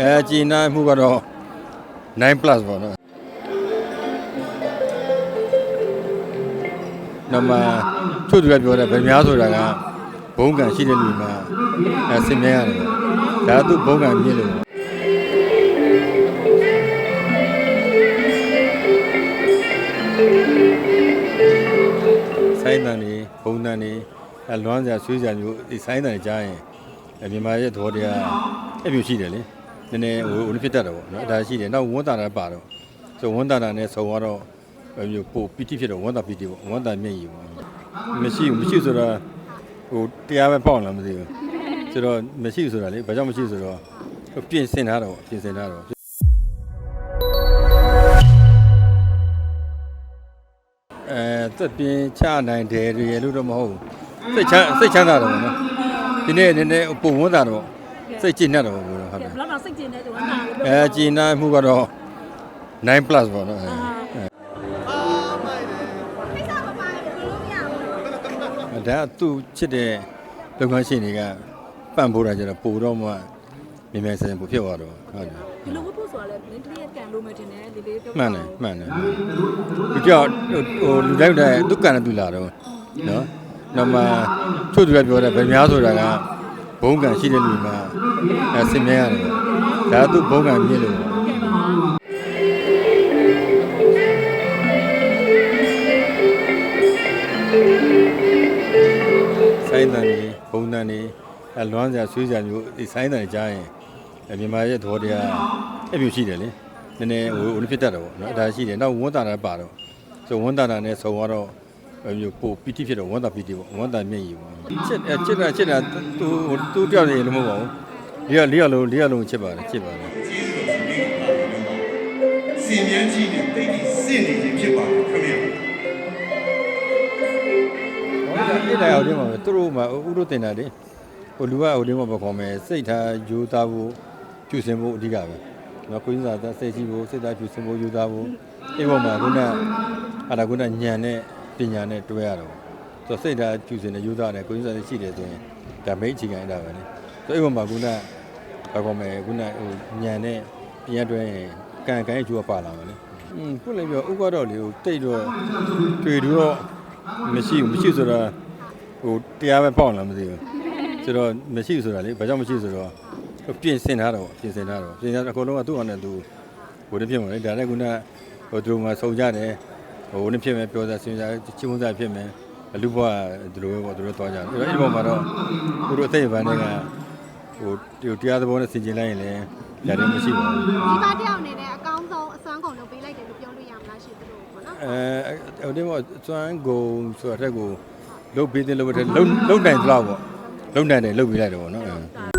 အဲကျင်းနိုင်မှုကတော့9 plus ပေါ့နော်နမချို့သူကပြောတယ်ဗမာဆိုတာကဘုံကံရှိတဲ့လူမှာအဲစင်မြဲရတယ်ဒါသူဘုံကံမြင့်လို့ဆိုင်တန်နေဘုံတန်နေအဲလွမ်းစရာဆွေးစရာမျိုးဒီဆိုင်တန်ကြားရင်အဲမြန်မာရဲ့သဘောတရားအဲ့မျိုးရှိတယ်လေ နည်းနည်းဟိုဟိုဖြစ်တတ်တယ်ပေါ့နော်ဒါရှိတယ်နောက်ဝန်တာတာပါတော့ဆိုဝန်တာတာနဲ့ဆုံတော့အဲမျိုးပိုပီတိဖြစ်တော့ဝန်တာပီတိပေါ့ဝန်တာမျက်ရည်ပေါ့မရှိဘူးမရှိဆိုတော့ဟိုတရားပဲပေါ့လားမသိဘူးဆိုတော့မရှိဘူးဆိုတာလေဘာကြောင့်မရှိဆိုတော့ပြင်ဆင်ထားတော့ပြင်ဆင်ထားတော့အဲသက်ပြင်းချနိုင်တယ်ရယ်လို့တော့မဟုတ်ဘူးစိတ်ချမ်းစိတ်ချမ်းသာတယ်ပေါ့နော်ဒီနေ့နည်းနည်းပုံဝန်တာတော့ စိတ်ကျဉ်တတ်တယ်ပေါ့ဟုတ်တယ်ဘယ်တော့စိတ်ကျင်တဲ့သူကနာလို့အဲကျင်းနိုင်မှုကတော့9 plus ပေါ့နော်အဲကိစ္စမပါရင်ဘယ်လိုမရဘူးအဲဒါကသူ့ချစ်တဲ့လုပ်ငန်းရှင်တွေကပံ့ပိုးတာကြတော့ပို့တော့မှမြင်မြင်ဆန်ဆန်ပို့ဖြစ်သွားတော့ဟုတ်တယ်ဒီလိုဝတ်ဖို့ဆိုတာလည်း link လေးကန်လို့မထင်နဲ့ဒီလေးပြောမှန်တယ်မှန်တယ်ဒီကြောက်ဟိုလူလိုက်တဲ့သူကန်တဲ့သူလာတော့နော်နောက်မှချို့သူကပြောတယ်ဗမာဆိုတာက ဘုံကံရှိတဲ့လူမှာအဲစင်မြဲရတယ်ဒါကသူဘုံကံမြင့်လို့ဆိုင်းတန်နေဘုံတန်နေအလွမ်းစရာဆွေးစရာမျိုးဒီဆိုင်းတန်တွေကြားရင်အမြန်မာရဲ့သဘောတရားအဲ့မျိုးရှိတယ်လေနည်းနည်းဟိုဟိုဖြစ်တတ်တယ်ပေါ့နော်ဒါရှိတယ်နောက်ဝန်တာတာပါတော့ဆိုဝန်တာတာနဲ့ဆုံတော့ အဲ့မျိုးပိုပီတိဖြစ်တော့ဝန်တာပီတိပေါ့ဝန်တာမျက်ရည်ပေါ့ချစ်ချစ်တာချစ်တာသူသူတယောက်နေလို့မဟုတ်ပါဘူးလေးရလေးရလုံးလေးရလုံးချစ်ပါတယ်ချစ်ပါတယ်စင်မြန်းကြီးနဲ့တိတ်တိစင့်နေခြင်းဖြစ်ပါတယ်ခင်ဗျာဟောဒီအဲ့ဒါအောင်ဒီမှာသူတို့မှာဥရုတင်တာလေဟိုလူကဟိုဒီမှာပခေါ်မယ်စိတ်ထားယူသားဖို့ကျူစင်ဖို့အဓိကပဲနော်ကိုင်းစားသားစိတ်ကြီးဖို့စိတ်သားကျူစင်ဖို့ယူသားဖို့အဲ့ပေါ်မှာခုနအဲ့ဒါခုနညံနဲ့ ပညာနဲ့တွဲရတော့ဆိုစိတ်ထားကျူစင်နဲ့ယူသားနဲ့ကိုင်းစားနဲ့ရှိတယ်ဆိုရင်ဒါမိတ်အခြေခံအဲ့ဒါပဲလေဆိုအဲ့ပေါ်မှာခုနပခေါ်မယ်ခုနဟိုညံနဲ့ပညာတွဲရင်ကံကံရဲ့ကျိုးကပါလာမယ်လေอืมခုလည်းပြောဥကတော့လေဟိုတိတ်တော့တွေ့တော့မရှိဘူးမရှိဆိုတော့ဟိုတရားပဲပေါ့လားမသိဘူးဆိုတော့မရှိဘူးဆိုတာလေဘာကြောင့်မရှိဆိုတော့ပြင်ဆင်ထားတော့ပြင်ဆင်ထားတော့ပြင်ဆင်ထားအကုန်လုံးကသူ့အနေနဲ့သူဟိုတဖြစ်မှာလေဒါလည်းခုနဟိုသူတို့မှစုံကြတယ် ဟိုနှစ်ဖြစ်မယ်ပြောစားစဉ်းစားချင်းဝန်စားဖြစ်မယ်လူဘွားဒီလိုပဲပေါ့သူတို့သွားကြတယ်အဲ့တော့အဲ့ဒီပုံမှာတော့သူတို့အသိဉာဏ်တွေကဟိုဒီတရားသဘောနဲ့ဆင်ခြင်လိုက်ရင်လည်းရတယ်မရှိပါဘူးဒီပါတယောက်အနေနဲ့အကောင်းဆုံးအစွမ်းကုန်လုပ်ပေးလိုက်တယ်လို့ပြောလို့ရမလားရှင်သူတို့ပေါ့နော်အဲဟိုဒီမှာစွမ်းကုန်ဆိုတာတက်ကိုလုတ်ပေးတဲ့လုတ်တဲ့လုတ်လုတ်နိုင်သလောက်ပေါ့လုတ်နိုင်တယ်လုတ်ပေးလိုက်တယ်ပေါ့နော်အဲ